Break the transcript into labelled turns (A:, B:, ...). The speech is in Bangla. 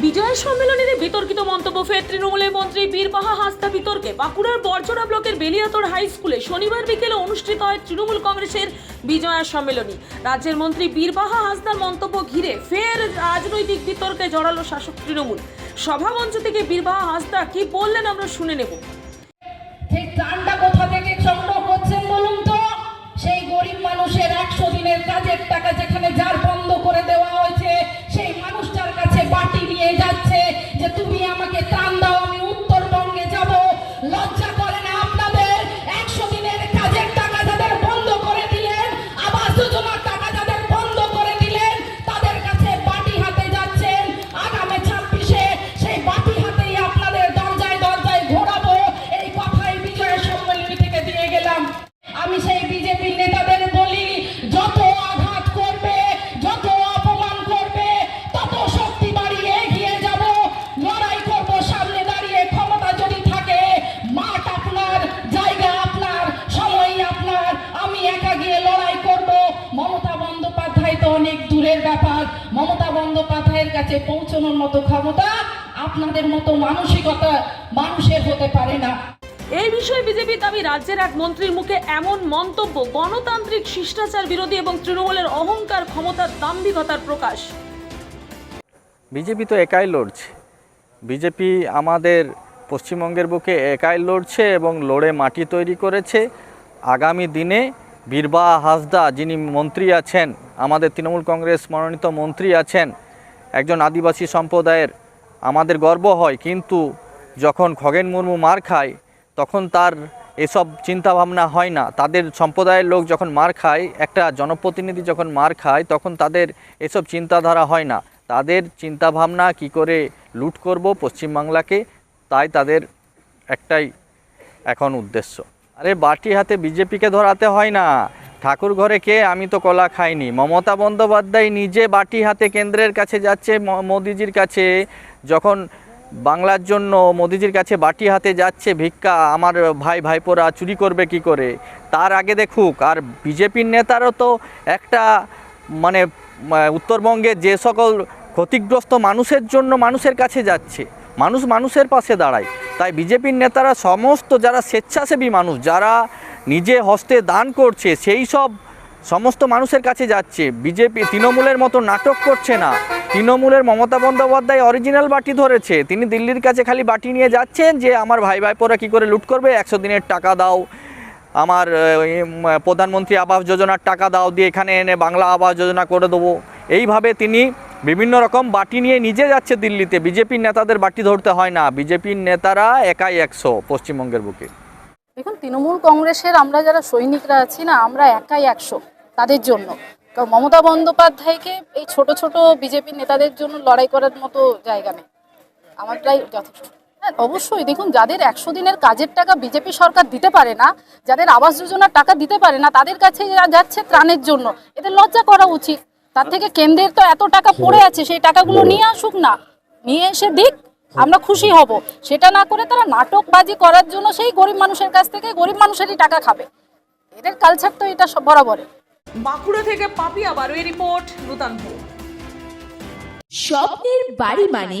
A: বিজয় সম্মেলনের বিতর্কিত মন্তব্য ফের তৃণমূলের মন্ত্রী বীরবাহা হাসদা বিতর্কে বাঁকুড়ার বরজোড়া ব্লকের বেলিয়াতোড় হাই স্কুলে শনিবার বিকেলে অনুষ্ঠিত হয় তৃণমূল কংগ্রেসের বিজয়া সম্মেলনী। রাজ্যের মন্ত্রী বীরবাহা হাসদার মন্তব্য ঘিরে ফের রাজনৈতিক বিতর্কে জড়ালো শাসক তৃণমূল। সভামঞ্চ থেকে বীরবাহা হাসদা কি বললেন আমরা শুনে নেব।
B: ঠিক ত্রাণটা কোথা থেকে সংগ্রহ করছেন বলুন তো? সেই গরিব মানুষের একশো দিনের কাজের টাকা যেখানে কাছে পৌঁছানোর মতো ক্ষমতা আপনাদের মতো মানসিকতা মানুষের হতে পারে না।
A: এই বিষয়ে বিজেপি দাবি রাজ্যের এক মন্ত্রীর মুখে এমন মন্তব্য গণতান্ত্রিক শিষ্টাচার বিরোধী এবং তৃণমূলের অহংকার ক্ষমতার দাম্ভিকতার প্রকাশ।
C: বিজেপি তো একাই লড়ছে। বিজেপি আমাদের পশ্চিমবঙ্গের বুকে একাই লড়ছে এবং লড়ে মাটি তৈরি করেছে। আগামী দিনে বীরবা হাসদা যিনি মন্ত্রী আছেন আমাদের তৃণমূল কংগ্রেস মনোনীত মন্ত্রী আছেন একজন আদিবাসী সম্প্রদায়ের আমাদের গর্ব হয়, কিন্তু যখন খগেন মুর্মু মার খায়, তখন তার এসব চিন্তাভাবনা হয় না। তাদের সম্প্রদায়ের লোক যখন মার খায়, একটা জনপ্রতিনিধি যখন মার খায়, তখন তাদের এসব চিন্তাধারা হয় না। তাদের চিন্তাভাবনা কি করে লুট করব পশ্চিমবাংলাকে, তাই তাদের একটাই এখন উদ্দেশ্য। আরে বাটি হাতে বিজেপিকে ধরাতে হয় না। ঠাকুর ঘরে কে? আমি তো কলা খাইনি। মমতা বন্দ্যোপাধ্যায় নিজে বাটি হাতে কেন্দ্রের কাছে যাচ্ছে মোদিজির কাছে। যখন বাংলার জন্য মোদিজির কাছে বাটি হাতে যাচ্ছে ভিক্ষা, আমার ভাই ভাইপোরা চুরি করবে কি করে? তার আগে দেখুক। আর বিজেপির নেতারও তো একটা মানে উত্তরবঙ্গে যে সকল ক্ষতিগ্রস্ত মানুষের জন্য মানুষের কাছে যাচ্ছে, মানুষ মানুষের পাশে দাঁড়ায়। তাই বিজেপির নেতারা সমস্ত যারা স্বেচ্ছাসেবী মানুষ, যারা নিজে হস্তে দান করছে, সেই সব সমস্ত মানুষের কাছে যাচ্ছে। বিজেপি তৃণমূলের মতো নাটক করছে না। তৃণমূলের মমতা বন্দ্যোপাধ্যায় অরিজিনাল বাটি ধরেছে। তিনি দিল্লির কাছে খালি বাটি নিয়ে যাচ্ছেন যে, আমার ভাই ভাই ভাইপোরা কী করে লুট করবে? একশো দিনের টাকা দাও। আমার প্রধানমন্ত্রী আবাস যোজনার টাকা দাও দিয়ে এখানে এনে বাংলা আবাস যোজনা করে দেবো। এইভাবে তিনি বিভিন্ন রকম বাটি নিয়ে নিজে যাচ্ছে দিল্লিতে। বিজেপির নেতাদের বাটি ধরতে হয় না। বিজেপির নেতারা একাই একশো পশ্চিমবঙ্গের বুকে।
D: দেখুন তৃণমূল কংগ্রেসের আমরা যারা সৈনিকরা আছি না আমরা একাই একশো তাদের জন্য। কারণ মমতা বন্দ্যোপাধ্যায়কে এই ছোট ছোট বিজেপি নেতাদের জন্য লড়াই করার মতো জায়গা নেই। আমারটাই যথেষ্ট। হ্যাঁ অবশ্যই দেখুন যাদের একশো দিনের কাজের টাকা বিজেপি সরকার দিতে পারে না যাদের আবাস যোজনার টাকা দিতে পারে না তাদের কাছে যা- যাচ্ছে ত্রাণের জন্য এদের লজ্জা করা উচিত। তার থেকে কেন্দ্রের তো এত টাকা পড়ে আছে সেই টাকাগুলো নিয়ে আসুক না। নিয়ে এসে দিক। আমরা খুশি হব। সেটা না করে তারা নাটকবাজি করার জন্য সেই গরিব মানুষের কাছ থেকে গরিব মানুষেরই টাকা খাবে। এদের কালচার তো এটা সব বরাবরের।
A: বাঁকুড়া থেকে পাপিয়া বারুই রিপোর্ট নূতন ভোগ।
E: স্বপ্নের বাড়ি মানে